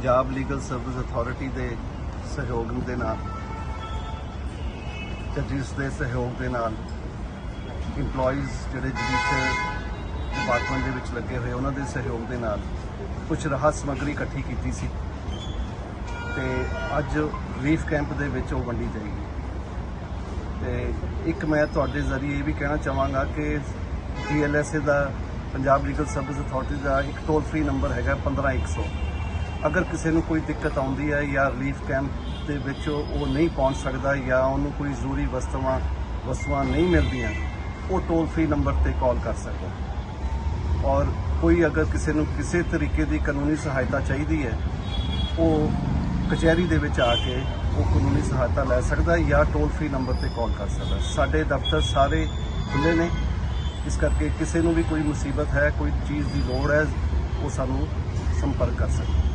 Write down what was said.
Punjab legal service authority ਦੇ ਸਹਿਯੋਗ ਦੇ ਨਾਲ, ਜੱਜਿਸ ਦੇ ਸਹਿਯੋਗ ਦੇ ਨਾਲ EMPLOYEES ਜਿਹੜੇ ਜੁਡੀਸ਼ੀਅਲ ਡਿਪਾਰਟਮੈਂਟ ਦੇ ਵਿੱਚ ਲੱਗੇ ਹੋਏ, ਉਹਨਾਂ ਦੇ ਸਹਿਯੋਗ ਦੇ ਨਾਲ ਕੁਝ ਰਾਹਤ ਸਮੱਗਰੀ ਇਕੱਠੀ ਕੀਤੀ ਸੀ ਤੇ ਅੱਜ ਰੀਫ ਕੈਂਪ ਦੇ ਵਿੱਚ ਉਹ ਵੰਡੀ ਜਾਏਗੀ। ਤੇ ਇੱਕ ਮੈਂ ਤੁਹਾਡੇ ਜ਼ਰੀਏ ਇਹ ਵੀ ਕਹਿਣਾ ਚਾਹਾਂਗਾ ਕਿ DLSA ਦਾ, ਪੰਜਾਬ ਲੀਗਲ ਸਰਵਿਸ ਅਥਾਰਟੀ ਦਾ ਇੱਕ ਟੋਲ ਫ੍ਰੀ ਨੰਬਰ ਹੈਗਾ 15100 ਅਗਰ ਕਿਸੇ ਨੂੰ ਕੋਈ ਦਿੱਕਤ ਆਉਂਦੀ ਹੈ ਜਾਂ ਰਿਲੀਫ ਕੈਂਪ ਦੇ ਵਿੱਚ ਉਹ ਨਹੀਂ ਪਹੁੰਚ ਸਕਦਾ ਜਾਂ ਉਹਨੂੰ ਕੋਈ ਜ਼ਰੂਰੀ ਵਸਤੂਆਂ ਵਸਤੂਆਂ ਨਹੀਂ ਮਿਲਦੀਆਂ, ਉਹ ਟੋਲ ਫ੍ਰੀ ਨੰਬਰ ਤੇ ਕਾਲ ਕਰ ਸਕਦਾ ਔਰ ਕੋਈ ਅਗਰ ਕਿਸੇ ਨੂੰ ਕਿਸੇ ਤਰੀਕੇ ਦੀ ਕਾਨੂੰਨੀ ਸਹਾਇਤਾ ਚਾਹੀਦੀ ਹੈ, ਉਹ ਕਚਹਿਰੀ ਦੇ ਵਿੱਚ ਆ ਕੇ ਉਹ ਕਾਨੂੰਨੀ ਸਹਾਇਤਾ ਲੈ ਸਕਦਾ ਹੈ ਜਾਂ ਟੋਲ ਫ੍ਰੀ ਨੰਬਰ ਤੇ ਕਾਲ ਕਰ ਸਕਦਾ। ਸਾਡੇ ਦਫ਼ਤਰ ਸਾਰੇ ਖੁੱਲੇ ਨੇ। ਇਸ ਕਰਕੇ ਕਿਸੇ ਨੂੰ ਵੀ ਕੋਈ ਮੁਸੀਬਤ ਹੈ, ਕੋਈ ਚੀਜ਼ ਦੀ ਲੋੜ ਹੈ, ਉਹ ਸਾਨੂੰ ਸੰਪਰਕ ਕਰ ਸਕਦਾ